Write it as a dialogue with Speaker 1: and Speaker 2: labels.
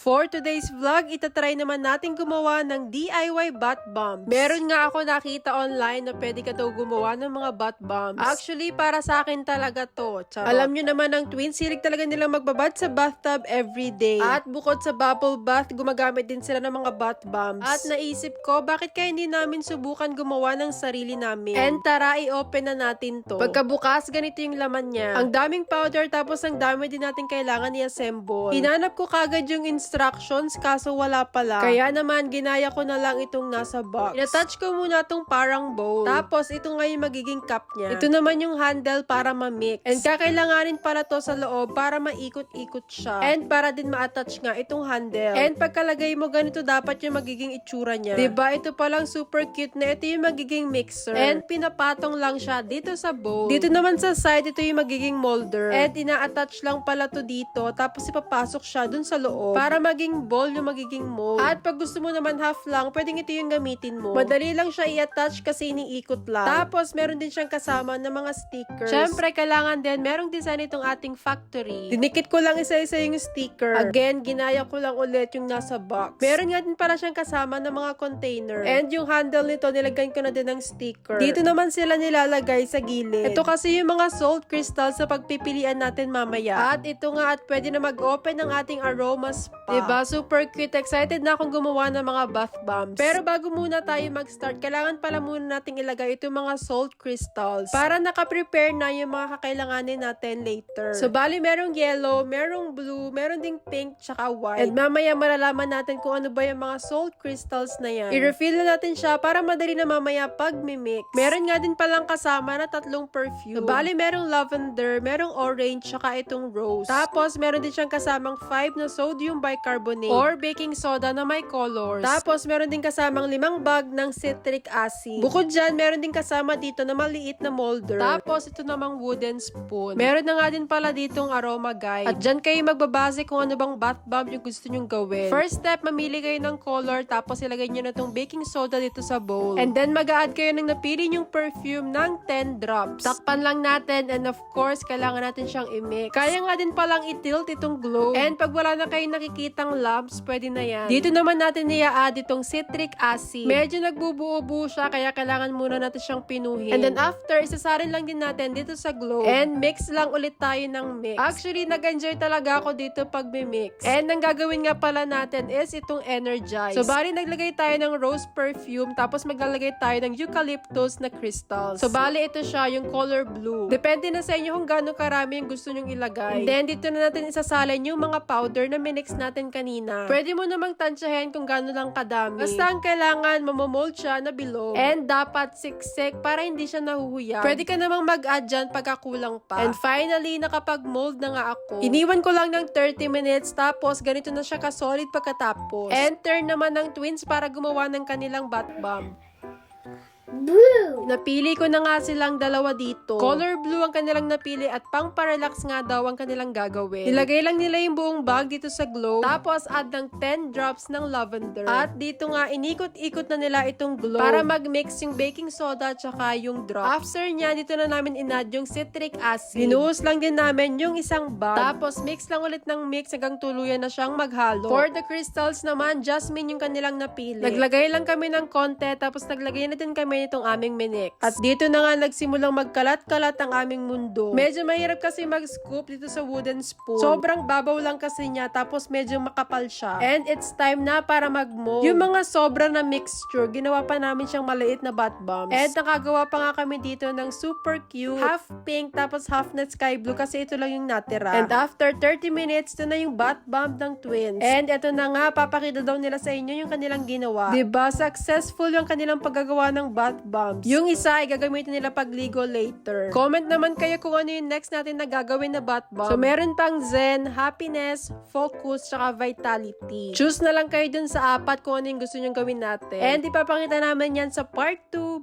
Speaker 1: For today's vlog, itatry naman natin gumawa ng DIY bath bombs. Meron nga ako nakita online na pwede ka daw gumawa ng mga bath bombs. Actually, para sa akin talaga to. Charot. Alam nyo naman ng twins, hilig talaga nilang magbabad sa bathtub every day. At bukod sa bubble bath, gumagamit din sila ng mga bath bombs. At naisip ko, bakit kaya hindi namin subukan gumawa ng sarili namin? And tara, i-open na natin to. Pagkabukas, ganito yung laman niya. Ang daming powder, tapos ang dami din natin kailangan i-assemble. Hinanap ko kagad yung instructions, kaso wala pala. Kaya naman, ginaya ko na lang itong nasa box. Inatouch ko muna tong parang bowl. Tapos, ito nga yung magiging cup niya. Ito naman yung handle para ma-mix. And kakailanganin pala to sa loob para maikot-ikot siya. And para din ma-attach nga itong handle. And pagkalagay mo ganito, dapat yung magiging itsura niya. 'Di ba Ito palang super cute na ito yung magiging mixer. And pinapatong lang siya dito sa bowl. Dito naman sa side, ito yung magiging molder. And ina-attach lang pala to dito. Tapos ipapasok siya dun sa loob. Para maging bowl yung magiging mold. At pag gusto mo naman half lang, pwedeng ito yung gamitin mo. Madali lang siya i-attach kasi iniikot lang. Tapos, meron din siyang kasama ng mga stickers. Syempre, kailangan din, merong design itong ating factory. Dinikit ko lang isa-isa yung sticker. Again, ginaya ko lang ulit yung nasa box. Meron nga din pala siyang kasama ng mga container. And yung handle nito, nilagyan ko na din ng sticker. Dito naman sila nilalagay sa gilid. Ito kasi yung mga salt crystals sa pagpipilian natin mamaya. At ito nga at pwede na mag-open ng ating aroma spa. Diba? Super cute. Excited na akong gumawa ng mga bath bombs. Pero bago muna tayo mag-start, kailangan pala muna nating ilagay itong mga salt crystals para naka-prepare na yung mga kakailanganin natin later. So, bali merong yellow, merong blue, meron ding pink, tsaka white. And mamaya malalaman natin kung ano ba yung mga salt crystals na yan. I-refill na natin siya para madali na mamaya pag mimix. Meron nga din palang kasama na tatlong perfume. So, bali merong lavender, merong orange, tsaka itong rose. Tapos, meron din siyang kasamang 5 na sodium bicarbonate or baking soda na may colors. Tapos, meron din kasamang limang bag ng citric acid. Bukod dyan, meron din kasama dito na maliit na molder. Tapos, ito namang wooden spoon. Meron na nga din pala ditong aroma guide. At dyan kayo magbabase kung ano bang bath bomb yung gusto nyong gawin. First step, mamili kayo ng color, tapos ilagay nyo na tong baking soda dito sa bowl. And then, mag-add kayo ng napili nyong perfume ng 10 drops. Takpan lang natin, and of course, kailangan natin siyang i-mix. Kaya nga din palang i-tilt itong globe. And pag wala na kayong nakikitang lamps, pwede na yan. Dito naman natin i-add itong citric acid. Medyo nagbubuo-buo siya, kaya kailangan muna natin siyang pinuhin. And then after, isasarin lang din natin dito sa globe. And mix lang ulit tayo ng mix. Actually, nag-enjoy talaga ako dito pag mix And ang gagawin nga pala natin is itong energize. So, bali naglagay tayo ng rose perfume, tapos maglalagay tayo ng eucalyptus na crystals. So, bali ito siya, yung color blue. Depende na sa inyo kung gaano karami yung gusto nyong ilagay. And then, dito na natin isasalin yung mga powder na minix natin kanina. Pwede mo namang tansyahin kung gaano lang kadami. Basta ang kailangan, mamomold siya na bilog. And dapat siksik para hindi siya nahuhuyag. Pwede ka namang mag-add dyan pagkakulang pa. And finally, nakapag-mold na nga ako. Iniwan ko lang ng 30 minutes, tapos ganito na siya ka-solid pagkatapos. Enter naman ng twins para gumawa ng kanilang bath bomb.
Speaker 2: Blue.
Speaker 1: Napili ko na nga silang dalawa dito. Color blue ang kanilang napili at pang parelax nga daw ang kanilang gagawin. Nilagay lang nila yung buong bag dito sa globe. Tapos add ng 10 drops ng lavender. At dito nga inikot-ikot na nila itong globe para mag-mix yung baking soda tsaka yung drops. After niya, dito na namin inad yung citric acid. Binuhos lang din namin yung isang bag. Tapos mix lang ulit ng mix hanggang tuluyan na siyang maghalo. For the crystals naman, jasmine yung kanilang napili. Naglagay lang kami ng konti tapos naglagay na din kami nitong aming minix. At dito na nga nagsimulang magkalat-kalat ang aming mundo. Medyo mahirap kasi mag-scoop dito sa wooden spoon. Sobrang babaw lang kasi niya tapos medyo makapal siya. And it's time na para mag-mold. Yung mga sobra na mixture, ginawa pa namin siyang maliit na bath bombs. And nakagawa pa nga kami dito ng super cute, half pink tapos half na sky blue kasi ito lang yung natira. And after 30 minutes, ito na yung bath bomb ng twins. And ito na nga, papakita daw nila sa inyo yung kanilang ginawa. 'Di ba Successful yung kanilang paggagawa ng bath bombs. Yung isa ay gagamitin nila pagligo later. Comment naman kayo kung ano yung next natin na gagawin na bath bomb. So meron pang zen, happiness, focus, tsaka vitality. Choose na lang kayo dun sa apat kung ano yung gusto nyong gawin natin. And ipapakita namin yan sa part 2.